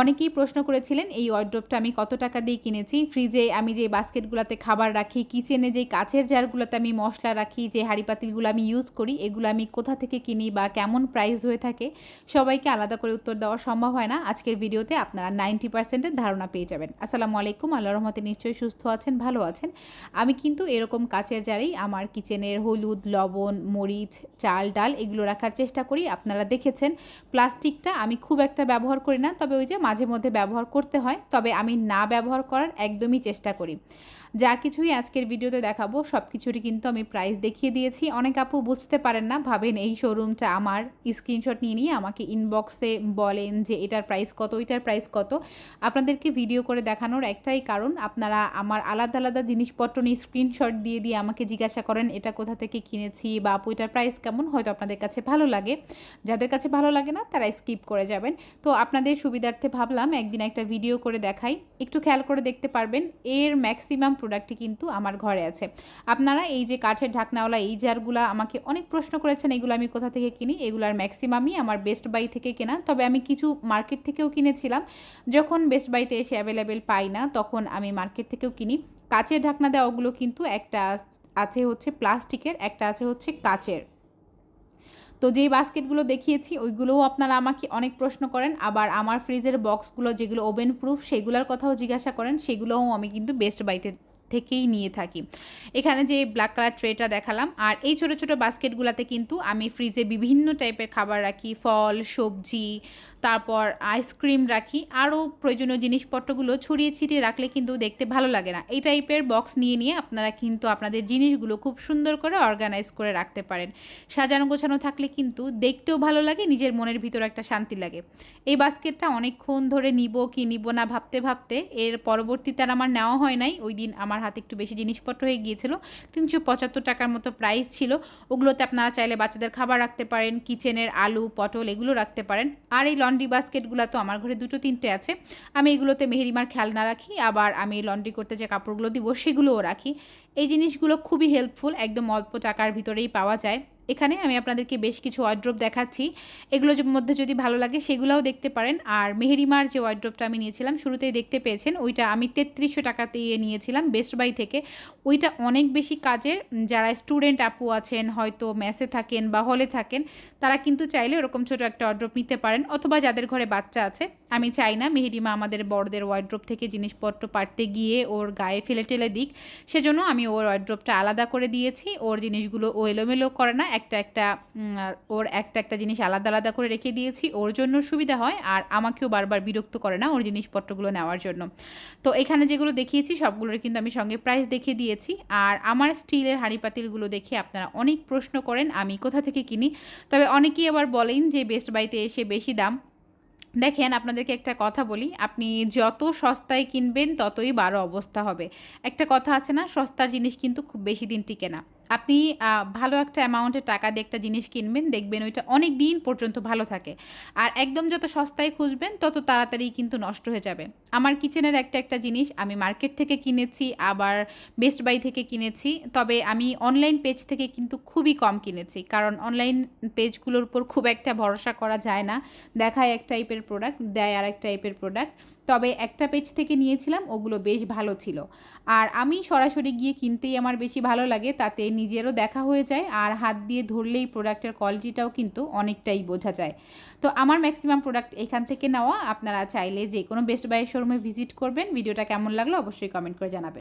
অনেকেই প্রশ্ন করেছিলেন, এই ওয়ার্ড্রোপটা আমি কত টাকা দিয়ে কিনেছি? ফ্রিজে আমি যে বাস্কেটগুলোতে খাবার রাখি কিচেনে যে কাচের জারগুলোতে আমি মশলা রাখি, যে হাঁড়ি পাতিলগুলো আমি ইউজ করি, এগুলো আমি কোথা থেকে কিনি বা কেমন প্রাইস হয়ে থাকে? সবাইকে আলাদা করে উত্তর দেওয়া সম্ভব হয় না। আজকের ভিডিওতে আপনারা নাইনটি পার্সেন্টের ধারণা পেয়ে যাবেন। আসসালামু আলাইকুম। আল্লাহ রহমতে নিশ্চয়ই সুস্থ আছেন, ভালো আছেন। আমি কিন্তু এরকম কাচের জারেই আমার কিচেনের হলুদ, লবণ, মরিচ, চাল, ডাল এগুলো রাখার চেষ্টা করি। আপনারা দেখেছেন প্লাস্টিকটা আমি খুব একটা ব্যবহার করি না, তবে ওই যে মাঝে মধ্যে ব্যবহার করতে হয় তবে আমি না ব্যবহার করার একদমই চেষ্টা করি। যা কিছুই আজকের ভিডিওতে দেখাবো সব কিছুরই কিন্তু আমি প্রাইস দেখিয়ে দিয়েছি। অনেক আপু বুঝতে পারেন না, ভাবেন এই শোরুমটা আমার স্ক্রিনশট নিয়ে নিয়ে আমাকে ইনবক্সে বলেন যে এটার প্রাইস কত, ওইটার প্রাইস কত। আপনাদেরকে ভিডিও করে দেখানোর একটাই কারণ, আপনারা আমার আলাদা আলাদা জিনিসপত্র নিয়ে স্ক্রিনশট দিয়ে দিয়ে আমাকে জিজ্ঞাসা করেন, এটা কোথা থেকে কিনেছি বা আপু, এটার প্রাইস কেমন? হয়তো আপনাদের কাছে ভালো লাগে। যাদের কাছে ভালো লাগে না, তারা স্কিপ করে যাবেন। তো আপনাদের সুবিধার্থে ভাবলাম একদিন একটা ভিডিও করে দেখাই। একটু খেয়াল করে দেখতে পারবেন, এর ম্যাক্সিমাম প্রোডাক্টটি কিন্তু আমার ঘরে আছে। আপনারা এই যে কাঠের ঢাকনাওয়ালা, এই জারগুলো আমাকে অনেক প্রশ্ন করেছেন, এগুলো আমি কোথা থেকে কিনি? এগুলার ম্যাক্সিমামই আমার বেস্ট বাই থেকে কেনা। তবে আমি কিছু মার্কেট থেকেও কিনেছিলাম। যখন বেস্ট বাইতে এসে অ্যাভেলেবেল পাই না, তখন আমি মার্কেট থেকেও কিনি। কাচের ঢাকনা দেওয়াগুলো কিন্তু একটা আছে হচ্ছে প্লাস্টিকের, একটা আছে হচ্ছে কাচের। তো যেই বাস্কেটগুলো দেখিয়েছি, ওইগুলোও আপনারা আমাকে অনেক প্রশ্ন করেন। আবার আমার ফ্রিজের বক্সগুলো যেগুলো ওভেন প্রুফ সেগুলোর কথাও জিজ্ঞাসা করেন। সেগুলোও আমি কিন্তু বেস্ট বাইতে থেকেই নিয়ে থাকি। এখানে যে ব্ল্যাক কালার ট্রেটা দেখালাম, আর এই ছোট ছোট বাস্কেটগুলোতে কিন্তু আমি ফ্রিজে বিভিন্ন টাইপের খাবার রাখি, ফল, সবজি, তারপর আইসক্রিম রাখি। আরও প্রয়োজনীয় জিনিসপত্রগুলো ছড়িয়ে ছিটিয়ে রাখলে কিন্তু দেখতে ভালো লাগে না। এই টাইপের বক্স নিয়ে নিয়ে আপনারা কিন্তু আপনাদের জিনিসগুলো খুব সুন্দর করে অর্গানাইজ করে রাখতে পারেন। সাজানো গোছানো থাকলে কিন্তু দেখতেও ভালো লাগে, নিজের মনের ভিতরে একটা শান্তি লাগে। এই বাস্কেটটা অনেকক্ষণ ধরে নিব কি নিব না ভাবতে ভাবতে এর পরবর্তীতে আর আমার নেওয়া হয় নাই। ওই দিন আমার হাতে একটু বেশি জিনিসপত্র হয়ে গিয়েছিল। তিনশো পঁচাত্তর টাকার মতো প্রাইস ছিল। ওগুলোতে আপনারা চাইলে বাচ্চাদের খাবার রাখতে পারেন কিচেনের আলু, পটল এগুলো রাখতে পারেন। আর এই লন্ড্রি বাস্কেটগুলো তো আমার ঘরে দুটো তিনটে আছে। আমি এগুলোতে মেহেরিমার খেয়াল না রাখি, আবার আমি লন্ড্রি করতে যে কাপড়গুলো দিব সেগুলোও রাখি। এই জিনিসগুলো খুবই হেল্পফুল একদম অল্প টাকার ভিতরেই পাওয়া যায়। এখানে আমি আপনাদেরকে বেশ কিছু ওয়ার্ড্রোপ দেখাচ্ছি। এগুলোর মধ্যে যদি ভালো লাগে সেগুলোও দেখতে পারেন। আর মেহেরিমার যে ওয়ার্ড্রোপটা আমি নিয়েছিলাম, শুরুতেই দেখতে পেয়েছেন, ওইটা আমি তেত্রিশশো টাকাতে ইয়ে নিয়েছিলাম বেস্ট বাই থেকে। ওইটা অনেক বেশি কাজের, যারা স্টুডেন্ট আপু আছেন, হয়তো ম্যাসে থাকেন বা হলে থাকেন, তারা কিন্তু চাইলে ওরকম ছোটো একটা ওয়ার্ড্রোপ নিতে পারেন। অথবা যাদের ঘরে বাচ্চা আছে আমি চাই না মেহেরিমা আমাদের বড়দের ওয়ার্ড্রোপ থেকে জিনিসপত্র পাড়তে গিয়ে ওর গায়ে ফেলে টেলে দিক। সেজন্য আমি ওর ওয়ার্ড্রোপটা আলাদা করে দিয়েছি। ওর জিনিসগুলো ও এলোমেলো করে না, একটা একটা ওর একটা একটা জিনিস আলাদা আলাদা করে রেখে দিয়েছি। ওর জন্য সুবিধা হয় আর আমাকেও বারবার বিরক্ত করে না ওর জিনিসপত্রগুলো নেওয়ার জন্য। তো এখানে যেগুলো দেখিয়েছি সবগুলোর কিন্তু আমি সঙ্গে প্রাইস দেখিয়ে দিয়েছি। আর আমার স্টিলের হাঁড়ি পাতিলগুলো দেখে আপনারা অনেক প্রশ্ন করেন, আমি কোথা থেকে কিনি? তবে অনেকেই আবার বলেন যে বেস্ট বাইতে এসে বেশি দাম। দেখেন, আপনাদেরকে একটা কথা বলি। আপনি যত সস্তায় কিনবেন, ততই বারো অবস্থা হবে। একটা কথা আছে না, সস্তার জিনিস কিন্তু খুব বেশি দিন টিকে না। আপনি ভালো একটা অ্যামাউন্টের টাকা দিয়ে একটা জিনিস কিনবেন, দেখবেন ওইটা অনেক দিন পর্যন্ত ভালো থাকে। আর একদম যত সস্তায় খুঁজবেন, তত তাড়াতাড়ি কিন্তু নষ্ট হয়ে যাবে। আমার কিচেনের একটা একটা জিনিস আমি মার্কেট থেকে কিনেছি, আবার বেস্ট বাই থেকে কিনেছি, তবে আমি অনলাইন পেজ থেকে কিন্তু খুবই কম কিনেছি। কারণ অনলাইন পেজগুলোর উপর খুব একটা ভরসা করা যায় না। দেখায় এক টাইপের প্রোডাক্ট দেয় আর এক টাইপের প্রোডাক্ট তবে একটা পেজ থেকে নিয়েছিলাম, ওগুলো বেশ ভালো ছিল। আর আমি সরাসরি গিয়ে কিনতেই আমার বেশি ভালো লাগে, তাতে নিজেরও দেখা হয়ে যায় আর হাত দিয়ে ধরলেই প্রোডাক্টের কোয়ালিটিটাও কিন্তু অনেকটাই বোঝা যায়। তো আমার ম্যাক্সিমাম প্রোডাক্ট এখান থেকে নেওয়া। আপনারা চাইলে যে কোনো বেস্ট বাইয়ের শোরুমে ভিজিট করবেন। ভিডিওটা কেমন লাগল অবশ্যই কমেন্ট করে জানাবেন।